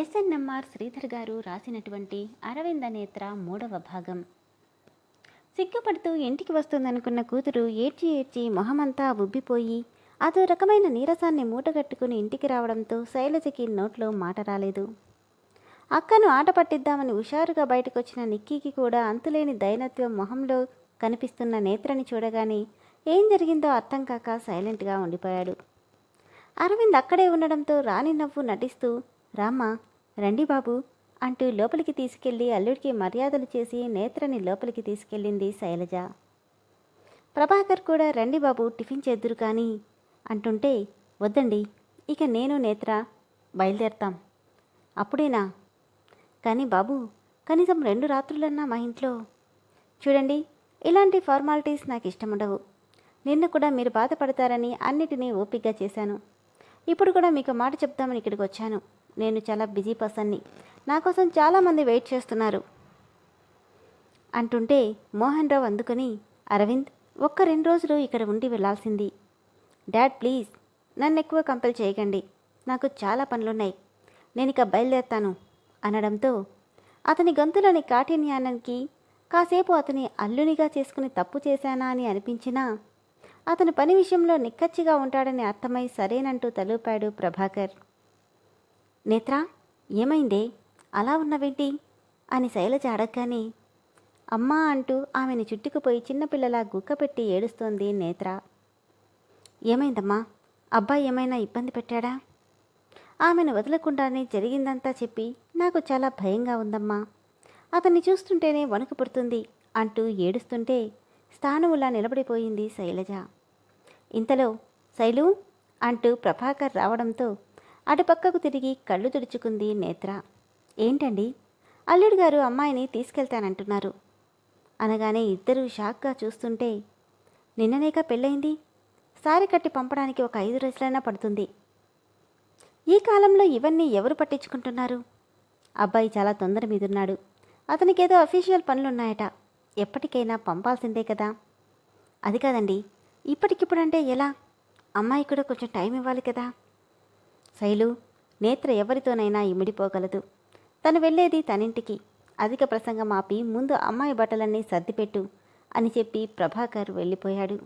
SNMR Sridhar గారు రాసినటువంటి అరవింద నేత్ర మూడవ భాగం. సిగ్గుపడుతూ ఇంటికి వస్తుందనుకున్న కూతురు ఏడ్చి ఏడ్చి మొహమంతా ఉబ్బిపోయి అదో రకమైన నీరసాన్ని మూటగట్టుకుని ఇంటికి రావడంతో శైలజకి నోట్లో మాట రాలేదు. అక్కను ఆట పట్టిద్దామని హుషారుగా బయటకొచ్చిన నిక్కీకి కూడా అంతులేని దైనత్వం మొహంలో కనిపిస్తున్న నేత్రని చూడగానే ఏం జరిగిందో అర్థం కాక సైలెంట్గా ఉండిపోయాడు. అరవింద్ అక్కడే ఉండడంతో రాణి నవ్వు నటిస్తూ రామ్మా రండి బాబు అంటూ లోపలికి తీసుకెళ్ళి అల్లుడికి మర్యాదలు చేసి నేత్రని లోపలికి తీసుకెళ్ళింది శైలజ. ప్రభాకర్ కూడా రండి బాబు టిఫిన్ చేద్దురు కానీ అంటుంటే వద్దండి ఇక నేను నేత్ర బయలుదేరతాం. అప్పుడేనా? కానీ బాబు కనీసం రెండు రాత్రులన్నా మా ఇంట్లో. చూడండి ఇలాంటి ఫార్మాలిటీస్ నాకు ఇష్టం ఉండవు నిన్న కూడా మీరు బాధపడతారని అన్నిటినీ ఓపికగా చేశాను. ఇప్పుడు కూడా మీకు మాట చెప్దామని ఇక్కడికి వచ్చాను నేను చాలా బిజీ పర్సన్ని. నా కోసం చాలామంది వెయిట్ చేస్తున్నారు. అంటుంటే మోహన్ రావు అందుకొని అరవింద్ ఒక్క రెండు రోజులు ఇక్కడ ఉండి వెళ్ళాల్సింది. డాడ్ ప్లీజ్ నన్ను ఎక్కువ కంపెల్ చేయకండి. నాకు చాలా పనులున్నాయి. నేను ఇక బయలుదేరుతాను అనడంతో అతని గొంతులోని కాఠిన్యానికి కాసేపు అతని అల్లునిగా చేసుకుని తప్పు చేశానా అని అనిపించినా అతను పని విషయంలో నిక్కచ్చిగా ఉంటాడని అర్థమై సరేనంటూ తలూపాడు ప్రభాకర్. నేత్ర ఏమైందే? అలా ఉన్నవేంటి? అని శైలజ అడగగానే అమ్మా అంటూ ఆమెను చుట్టుకుపోయి చిన్నపిల్లలా గుక్కపెట్టి ఏడుస్తోంది నేత్ర. ఏమైందమ్మా? అబ్బాయి ఏమైనా ఇబ్బంది పెట్టాడా? ఆమెను వదలకుండానే జరిగిందంతా చెప్పి నాకు చాలా భయంగా ఉందమ్మా. అతన్ని చూస్తుంటేనే వణుకు పుడుతుంది అంటూ ఏడుస్తుంటే స్థానువులా నిలబడిపోయింది శైలజ. ఇంతలో శైలు అంటూ ప్రభాకర్ రావడంతో అటుపక్కకు తిరిగి కళ్ళు తుడుచుకుంది నేత్ర. ఏంటండి? అల్లుడు గారు అమ్మాయిని తీసుకెళ్తానంటున్నారు. అనగానే ఇద్దరూ షాక్గా చూస్తుంటే నిన్ననేక పెళ్ళయింది? సారి కట్టి పంపడానికి ఒక ఐదు రోజులైనా పడుతుంది. ఈ కాలంలో ఇవన్నీ ఎవరు పట్టించుకుంటున్నారు? అబ్బాయి చాలా తొందర మీదున్నాడు. అతనికేదో అఫీషియల్ పనులున్నాయట. ఎప్పటికైనా పంపాల్సిందే కదా. అది కాదండి ఇప్పటికిప్పుడంటే ఎలా? అమ్మాయి కూడా కొంచెం టైం ఇవ్వాలి కదా. శైలు నేత్ర ఎవరితోనైనా ఇమిడిపోగలదు తను వెళ్ళేది తనింటికి. అధిక ప్రసంగం ఆపి ముందు అమ్మాయి బట్టలన్నీ సర్దిపెట్టు అని చెప్పి ప్రభాకర్ వెళ్ళిపోయాడు.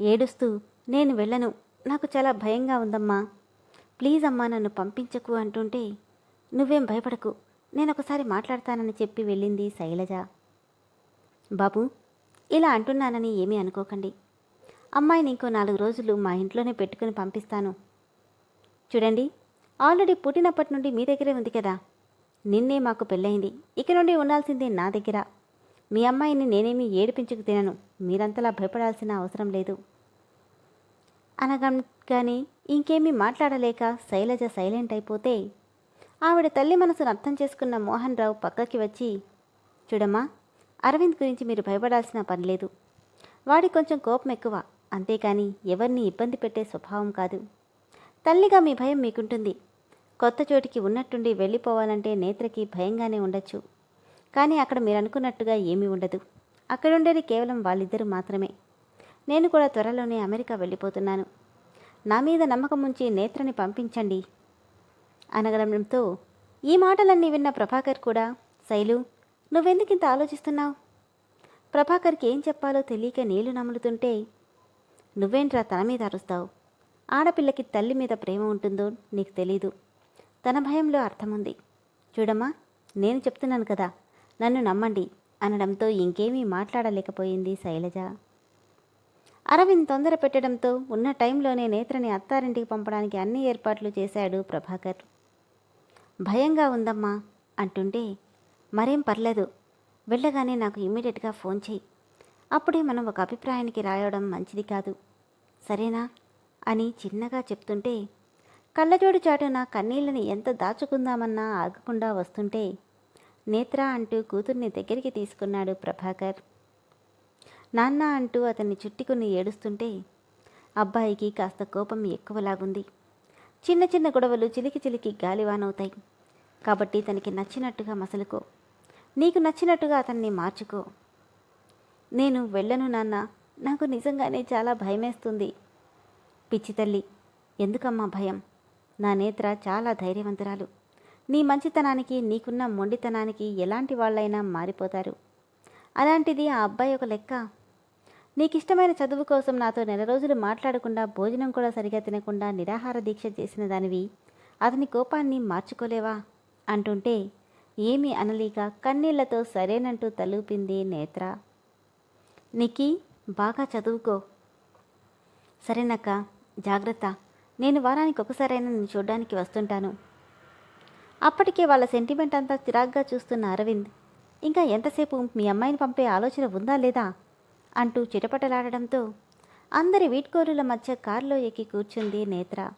ఏడుస్తూ నేను వెళ్ళను. నాకు చాలా భయంగా ఉందమ్మా. ప్లీజ్ అమ్మా నన్ను పంపించకు అంటుంటే నువ్వేం భయపడకు. నేను ఒకసారి మాట్లాడతానని చెప్పి వెళ్ళింది శైలజ. బాబు ఇలా అంటున్నానని ఏమీ అనుకోకండి. అమ్మాయిని ఇంకో నాలుగు రోజులు మా ఇంట్లోనే పెట్టుకుని పంపిస్తాను. చూడండి ఆల్రెడీ పుట్టినప్పటి నుండి మీ దగ్గరే ఉంది కదా. నిన్నే మాకు పెళ్ళయింది. ఇక నుండి ఉండాల్సిందే నా దగ్గర. మీ అమ్మాయిని నేనేమీ ఏడిపించుకు తినను. మీరంతలా భయపడాల్సిన అవసరం లేదు. అనగానే ఇంకేమీ మాట్లాడలేక శైలజ సైలెంట్ అయిపోతే ఆవిడ తల్లి మనసును అర్థం చేసుకున్న మోహన్ రావు పక్కకి వచ్చి చూడమ్మా అరవింద్ గురించి మీరు భయపడాల్సిన పని లేదు. వాడి కొంచెం కోపం ఎక్కువ. అంతేకాని ఎవరిని ఇబ్బంది పెట్టే స్వభావం కాదు. తల్లిగా మీ భయం మీకుంటుంది. కొత్త చోటికి ఉన్నట్టుండి వెళ్ళిపోవాలంటే నేత్రకి భయంగానే ఉండొచ్చు. కానీ అక్కడ మీరు అనుకున్నట్టుగా ఏమీ ఉండదు. అక్కడుండేది కేవలం వాళ్ళిద్దరూ మాత్రమే. నేను కూడా త్వరలోనే అమెరికా వెళ్ళిపోతున్నాను. నా మీద నమ్మకం ఉంచి నేత్రని పంపించండి అనగడంతో ఈ మాటలన్నీ విన్న ప్రభాకర్ కూడా శైలు నువ్వెందుకు ఇంత ఆలోచిస్తున్నావు? ప్రభాకర్కి ఏం చెప్పాలో తెలియక నీళ్ళు నములుతుంటే నువ్వేంట్రా తన మీద అరుస్తావు? ఆడపిల్లకి తల్లి మీద ప్రేమ ఉంటుందో నీకు తెలీదు. తన భయంలో అర్థముంది. చూడమ్మా నేను చెప్తున్నాను కదా నన్ను నమ్మండి అనడంతో ఇంకేమీ మాట్లాడలేకపోయింది శైలజ. అరవింద్ తొందర పెట్టడంతో ఉన్న టైంలోనే నేత్రని అత్తారింటికి పంపడానికి అన్ని ఏర్పాట్లు చేశాడు ప్రభాకర్. భయంగా ఉందమ్మా అంటుంటే మరేం పర్లేదు వెళ్ళగానే నాకు ఇమీడియట్గా ఫోన్ చేయి అప్పుడే మనం ఒక అభిప్రాయానికి రాయడం మంచిది కాదు. సరేనా? అని చిన్నగా చెప్తుంటే కళ్ళజోడు చాటున కన్నీళ్ళని ఎంత దాచుకుందామన్నా ఆగకుండా వస్తుంటే నేత్ర అంటూ కూతుర్ని దగ్గరికి తీసుకున్నాడు ప్రభాకర్. నాన్న అంటూ అతన్ని చుట్టుకుని ఏడుస్తుంటే అబ్బాయికి కాస్త కోపం ఎక్కువలాగుంది. చిన్న చిన్న గొడవలు చిలికి చిలికి గాలివానవుతాయి. కాబట్టి తనకి నచ్చినట్టుగా మసలుకో. నీకు నచ్చినట్టుగా అతన్ని మార్చుకో. నేను వెళ్ళను నాన్న. నాకు నిజంగానే చాలా భయమేస్తుంది. పిచ్చి తల్లి ఎందుకమ్మా భయం? నా నేత్ర చాలా ధైర్యవంతురాలు. నీ మంచితనానికి నీకున్న మొండితనానికి ఎలాంటి వాళ్ళైనా మారిపోతారు. అలాంటిది ఆ అబ్బాయి ఒక లెక్క. నీకిష్టమైన చదువు కోసం నాతో నెల రోజులు మాట్లాడకుండా భోజనం కూడా సరిగా తినకుండా నిరాహార దీక్ష చేసిన దానివి అతని కోపాన్ని మార్చుకోలేవా? అంటుంటే ఏమీ అనలేక కన్నీళ్ళతో సరేనంటూ తలూపింది నేత్ర. నికి బాగా చదువుకో. సరేనక్క. జాగ్రత్త. నేను వారానికి ఒకసారైనా నేను చూడడానికి వస్తుంటాను. అప్పటికే వాళ్ళ సెంటిమెంట్ అంతా చిరాగ్గా చూస్తున్న అరవింద్ ఇంకా ఎంతసేపు మీ అమ్మాయిని పంపే ఆలోచన ఉందా లేదా? అంటూ చిటపటలాడడంతో అందరి వీట్కోరుల మధ్య కారులో ఎక్కి కూర్చుంది నేత్ర.